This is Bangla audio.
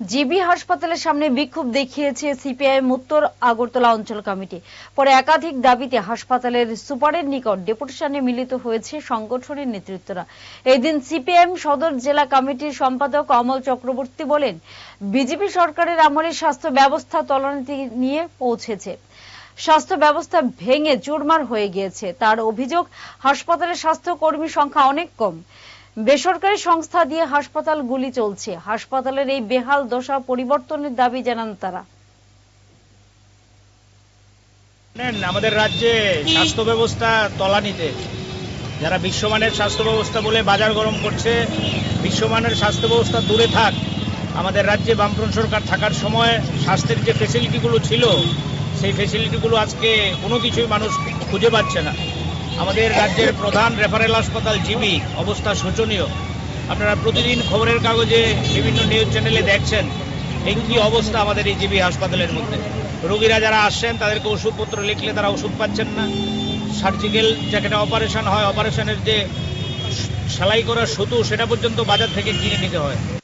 জিবি হাসপাতালের সামনে বিক্ষোভ দেখিয়েছে সিপিআইএম উত্তর আগরতলা অঞ্চল কমিটি। পরে একাধিক দাবিতে হাসপাতালের সুপারের নিকট ডেপুটেশনে মিলিত হয়েছে সংগঠনের নেতৃত্বরা। এদিন সিপিআইএম সদর জেলা কমিটির সম্পাদক অমল চক্রবর্তী বলেন, বিজেপি সরকারের আমলে স্বাস্থ্য ব্যবস্থা তলানিতে নিয়ে পৌঁছেছে। স্বাস্থ্য ব্যবস্থা ভেঙে চুরমার হয়ে গিয়েছে। তার অভিযোগ, হাসপাতালের স্বাস্থ্য কর্মী সংখ্যা অনেক কম। বেসরকারি সংস্থা দিয়ে হাসপাতালগুলি চলছে। হাসপাতালের এই বেহাল দশা পরিবর্তনের দাবি জানান তারা। আমাদের রাজ্যে স্বাস্থ্য ব্যবস্থা তলানিতে। যারা বিশ্বমানের স্বাস্থ্য ব্যবস্থা বলে বাজার গরম করছে, বিশ্বমানের স্বাস্থ্য ব্যবস্থা দূরে থাক। আমাদের রাজ্যে বামফ্রন্ট সরকার থাকার সময় স্বাস্থ্যের যে ফেসিলিটিগুলো ছিল, সেই ফেসিলিটিগুলো আজকে কোনো কিছুই মানুষ খুঁজে পাচ্ছে না। আমাদের রাজ্যের প্রধান রেফারেল হাসপাতাল জিবি অবস্থা শোচনীয়। আপনারা প্রতিদিন খবরের কাগজে বিভিন্ন নিউজ চ্যানেলে দেখছেন এই কি অবস্থা আমাদের এই জিবি হাসপাতালের মধ্যে। রোগীরা যারা আসছেন, তাদেরকে ওষুধপত্র লিখলে তারা ওষুধ পাচ্ছেন না। সার্জিক্যাল যেখানে অপারেশন হয় অপারেশনের যে সেলাই করার সুতো, সেটা পর্যন্ত বাজার থেকে কিনে নিতে হয়।